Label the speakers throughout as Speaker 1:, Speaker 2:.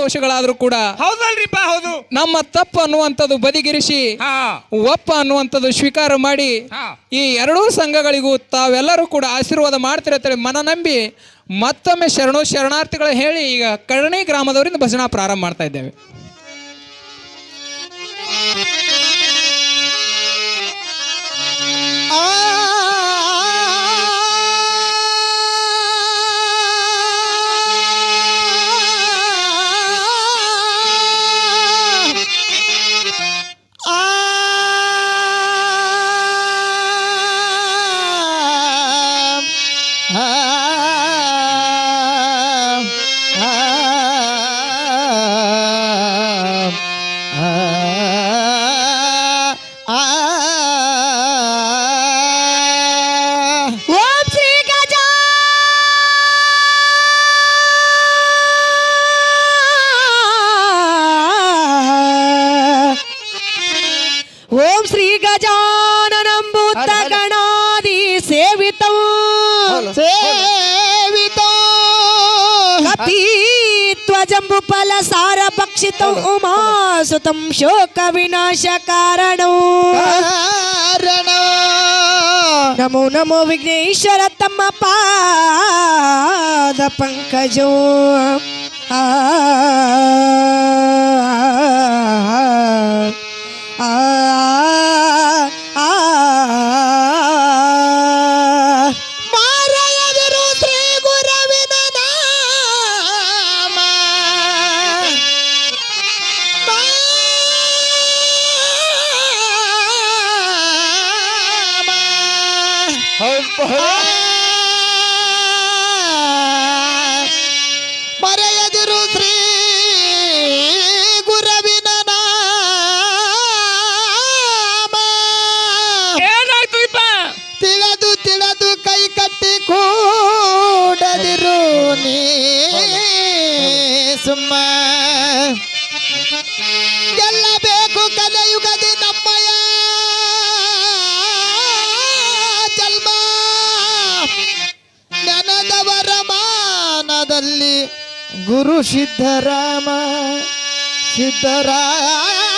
Speaker 1: ದೋಷಗಳಾದ್ರೂ ಕೂಡ
Speaker 2: ಹೌದಲ್ರಿಪ್ಪ ಹೌದು.
Speaker 1: ನಮ್ಮ ತಪ್ಪು ಅನ್ನುವಂಥದ್ದು ಬದಿಗಿರಿಸಿ ಒಪ್ಪ ಅನ್ನುವಂಥದ್ದು ಸ್ವೀಕಾರ ಮಾಡಿ ಈ ಎರಡೂ ಸಂಘಗಳಿಗೂ ತಾವೆಲ್ಲರೂ ಕೂಡ ಆಶೀರ್ವಾದ ಮಾಡ್ತಿರತ್ತೇಳಿ ಮನ ನಂಬಿ ಮತ್ತೊಮ್ಮೆ ಶರಣು ಶರಣಾರ್ಥಿಗಳು ಹೇಳಿ ಈಗ ಕರ್ಣಿ ಗ್ರಾಮದವರಿಂದ ಭಜನಾ ಪ್ರಾರಂಭ ಮಾಡ್ತಾ ಇದ್ದೇವೆ.
Speaker 3: ಕಪೀತ್ವಜಂಬು ಫಲ ಸಾರ ಪಕ್ಷಿತ ಉಮಾಸುತಂ ಶೋಕ ವಿನಾಶ ಕಾರಣಂ. ನಮೋ ನಮೋ ವಿಘ್ನೇಶ್ವರ ತಮ್ಮ ಪಾದ ಪಂಕಜೋ. ಆ, ಮರೆಯದಿರು ಶ್ರೀ ಗುರವಿನ
Speaker 2: ಏನಾಯ್ತು
Speaker 3: ತಿಳಿದು ತಿಳಿದು ಕೈ ಕಟ್ಟಿ ಕೂಡದಿರು ನೀ. ಸುಮ್ಮ. ಗುರು ಸಿದ್ಧರಾಮ ಸಿದ್ಧರಾಮ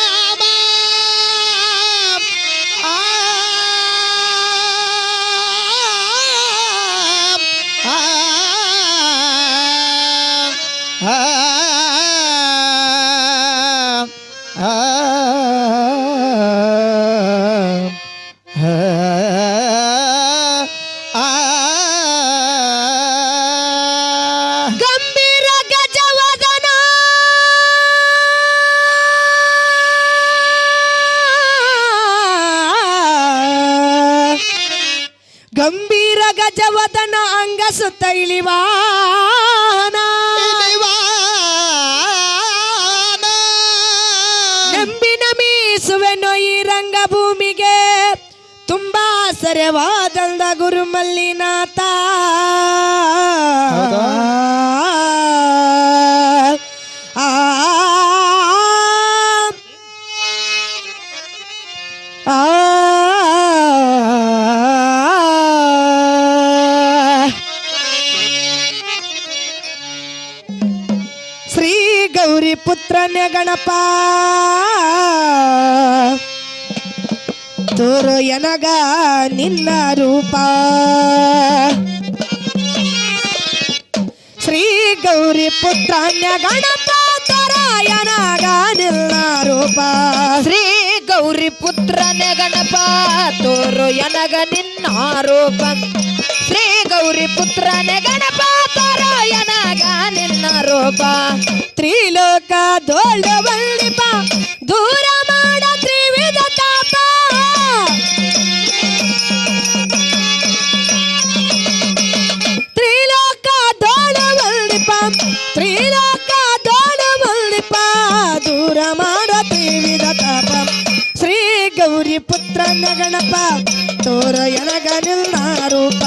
Speaker 3: ಗಂಭೀರ ಗಜವದನ ಅಂಗಸ ತೈಲಿವಾನ. ನಂಬಿನ ಮೀಸುವೆನೋ ಈ ರಂಗಭೂಮಿಗೆ. ತುಂಬಾ ಸರವಾದಂದ ಗುರು ಪುತ್ರನ ಗಣಪ. ತೋರು ಎನಗ ನಿನ್ನ ರೂಪ. ಶ್ರೀ ಗೌರಿ ಪುತ್ರನ ಗಣಪ ತೋರ ಎನಗ ನಿನ್ನ ರೂಪ.
Speaker 4: ಶ್ರೀ ಗೌರಿ ಪುತ್ರನ ಗಣಪ, ತೋರು ಎನಗ ನಿನ್ನ ರೂಪ. ಶ್ರೀ ಗೌರಿ ಪುತ್ರನ ಗಣಪ ನಿನ್ನ ರೂಪ.
Speaker 3: ತ್ರಿಲೋಕ ದೊಡ್ಡ ಬಳ್ಳಿಪ ದೂರ ಮಾಡ ತ್ರಿವಿಧ ತಾಪ. ತ್ರಿಲೋಕ ಬಳ್ಳಿಪ ತ್ರಿಲೋಕ ಬಳ್ಳಿಪ ದೂರ ಮಾಡ ತ್ರಿವಿಧ ತಾಪ. ಶ್ರೀ ಗೌರಿ ಪುತ್ರ ಗಣಪ ತೋರ ಎನಗ ನಿಲ್ಲ ರೂಪ.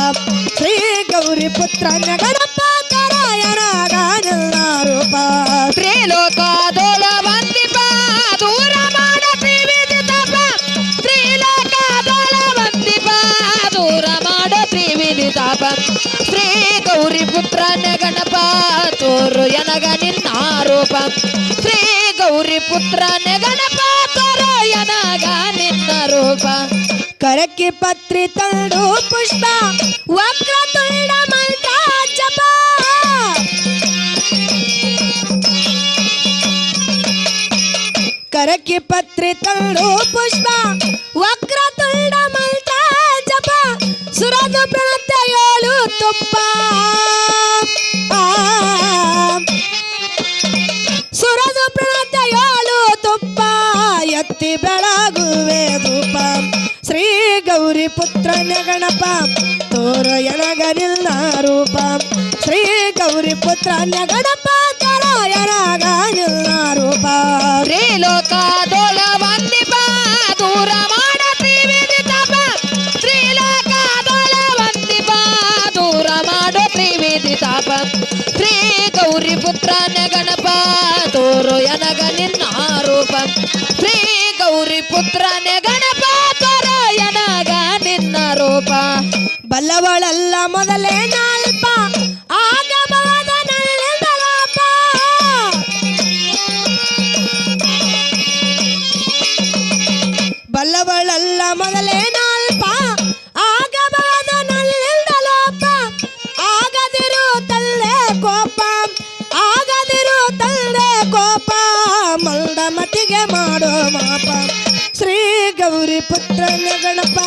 Speaker 3: ಶ್ರೀ ಗೌರಿ ಪುತ್ರ ಗಣಪ
Speaker 4: ಪುತ್ರ ಗಣಪ ತೋರೋ ನಿನ್ನ ರೂಪ.
Speaker 3: ಕರಕಿ ಪತ್ರಿ ತಂಡು ಪುಷ್ಪ, ವಕ್ರ ತುಂಡ ಮಲ್ಕ ಜಪ. ಕರಕಿ ಪತ್ರಿ ತಂಡು ಪುಷ್ಪ, ವಕ್ರ ತುಂಡ ಮಲ್ಕ ಜಪ. ಸುರದ ಪ್ರಣತ ಏಳು ತುಪ್ಪ. ಪುತ್ರನ ಗಣಪ. ತೋರ ಎನಗನಿಲ್ಲ ರೂಪ. ಶ್ರೀ ಗೌರಿ ಪುತ್ರ ಗಣಪ ತೋರ ರೂಪ.
Speaker 4: ಶ್ರೀ ತ್ರಿಲೋಕದೊಳ ವಂದಿಪ ದೂರ ವಂದಿಪ ದೂರ ಶ್ರೀ ಗೌರಿ ಪುತ್ರ ಗಣಪ ತೋರು ಎನಗ
Speaker 3: ಬಲ್ಲವಳಲ್ಲ ಮೊದಲೇ ನಾಲ್ಪ ಆಗಮವಾದ ನನ್ನಿಂದ ಲಾಪ ಬಲ್ಲವಳಲ್ಲ ಮೊದಲೇ ನಾಲ್ಪ ಆಗಮವಾದ ನನ್ನಿಂದ ಲೋಪ ಆಗದಿರು ತಲ್ಲೆ ಕೋಪ ಆಗದಿರು ತಲ್ಲೆ ಕೋಪ ಮಂಡ ಮತಿಗೆ ಮಾಡೋ ಮಾಪ ಶ್ರೀ ಗೌರಿ ಪುತ್ರನ ಗಣಪ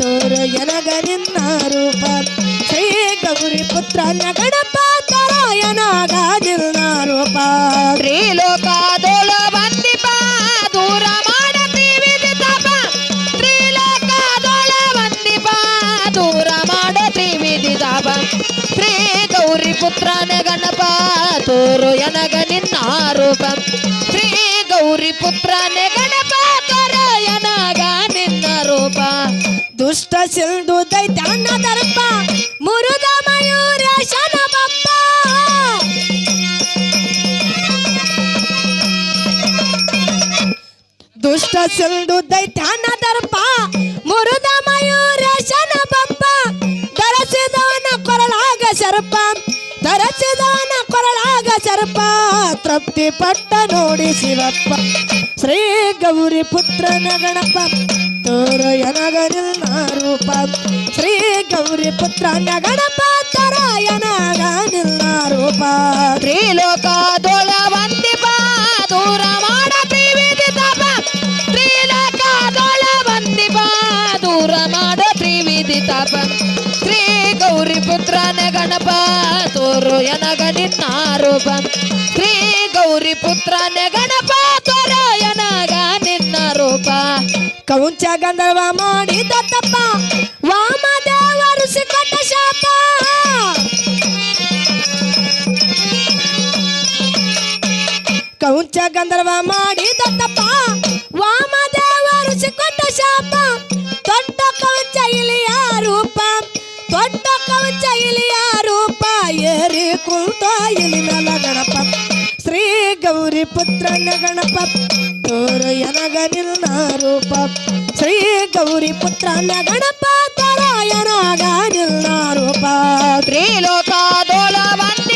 Speaker 3: ತೋರ ಎನಗ ನಿನ್ನ ರೂಪ ಶ್ರೀ ನಿನ್ನ ರೂಪ
Speaker 4: ತ್ರಿಲೋಕದೊಳ ಬಂದಿ ದೂರ ಮಾಡತೀವಿ ತಪ ತ್ರಿಲೋಕದೊಳ ಬಂದಿಪ ದೂರ ಮಾಡತೀವಿ ತಪ ಶ್ರೀ ಗೌರಿ ಪುತ್ರನ ಗಣಪ ತೋರು ಎನಗ ನಿನ್ನ ರೂಪ ಶ್ರೀ ಗೌರಿ ಪುತ್ರನ ಗಣಪ ತೋರು ಎನಗ ನಿನ್ನ ರೂಪ
Speaker 3: ದುಷ್ಟ ಸಿಲ್ದು ದೈತ್ಯಾನ ದರ್ಪ ಮುರುದ ದುಷ್ಟ ಸಿಲ್ದು ದೈತ್ಯಾನ ದರ್ಪ ಮುರುದ ಮಯೂರೇಶನ ಬಪ್ಪ ಧರಿಸಿದವನ ಕೊರಳಾಗ ಸರ್ಪ ಸರ್ಪ ತೃಪ್ತಿ ಪಟ್ಟ ನೋಡಿ ಶಿವಪ್ಪ. ಶ್ರೀ ಗೌರಿ ಪುತ್ರನ ಗಣಪ. ತೋರ ಎನಗ ನಿನ್ನ ರೂಪ. ಶ್ರೀ ಗೌರಿ ಪುತ್ರನ ಗಣಪ. ತರ ಎನಗ ನಿನ್ನ ರೂಪ.
Speaker 4: ತ್ರಿಲೋಕದೊಳ ವಂದಿಪ ದೂರ ಮಾಡ ತ್ರಿವಿಧಿ ತಪ ತ್ರಿಲೋಕದೊಳ ವಂದಿಪ ದೂರ ಮಾಡ ತ್ರಿವಿಧಿ ತಪ ಶ್ರೀ ಗೌರಿ ಪುತ್ರನ ಗಣಪ. ತೋರು ಎನಗ ಶ್ರೀ ಗೌರಿ ಪುತ್ರ ಗಣಪ ತೋರು ನಿನ್ನ ರೂಪ
Speaker 3: ಕೌಂಚ ಗಂಧರ್ವ ಮಾಡಿದ ತಪ್ಪ. ವಾಮದೇವರು ಸಿಕ್ಕಟ ಶಾಪ. ಕೌಂಚ ಗಂಧರ್ವ ಮಾಡಿದ ತಪ್ಪ. ವಾಮದೇವರು ಸಿಕ್ಕಟ ಶಾಪ. ದೊಡ್ಡ ಕೌಂಚ ಇಲಿಯ ರೂಪ. ದೊಡ್ಡ ಕುಂತ ಇಲಿ ಮೇಲ ಗಣಪ ಶ್ರೀ ಗೌರಿ ಪುತ್ರನ ಗಣಪ ತೋರು ಎನಗ ನಿನ್ನ ರೂಪ ಶ್ರೀ ಗೌರಿ ಪುತ್ರನ ಗಣಪ ತೋರ ಎನಗ ರೂಪ
Speaker 4: ತ್ರಿಲೋಕ ವಂದಿಪ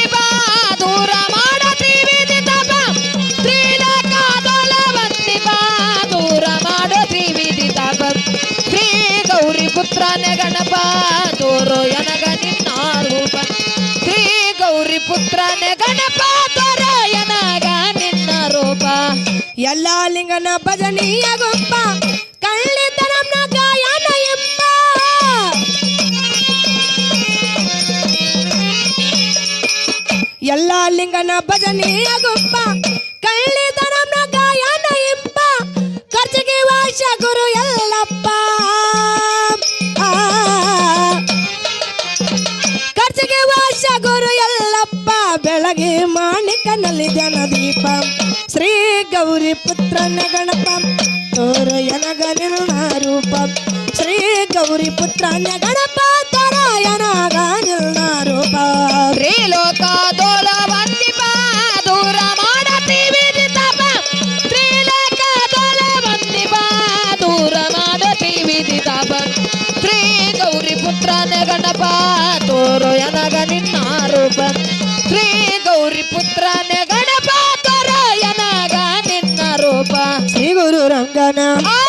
Speaker 3: ಎಲ್ಲ ಲಿಂಗನ ಭಜನೀಯ ಗುಂಪ ಕಳ್ಳಿತನಂನ ಗಾಯನ ಎಂಬ. ಎಲ್ಲ ಲಿಂಗನ ಭಜನೀಯ ಗುಂಪ ಕಳ್ಳಿತನಂನ ಗಾಯನ ಎಂಬ. ಖರ್ಚಿಗೆ ವಾಶ ಗುರು ಎಲ್ಲಪ್ಪ. ಖರ್ಚಿಗೆ ವಾಶ ಗುರು ಎಲ್ಲಪ್ಪ ಬೆಳಗ್ಗೆ ಮಾಣಿಕನಲ್ಲಿ ಧ್ಯಾನ ದೀಪ. ಶ್ರೀ ಗೌರಿ ಪುತ್ರನ ಗಣಪ ತೋರ ಎನಗ ರೂಪ. ಶ್ರೀ ಗೌರಿ ಪುತ್ರನ ಗಣಪ ತೋರ ಯನಗನ ರೂಪ.
Speaker 4: ಶ್ರೀ ರೂಪ ದೋಲ ದೂರ ಶ್ರೀ ದೂರ ಶ್ರೀ ಗೌರಿ ಗಣಪ ತೋರೋ ಎನಗ Ghana.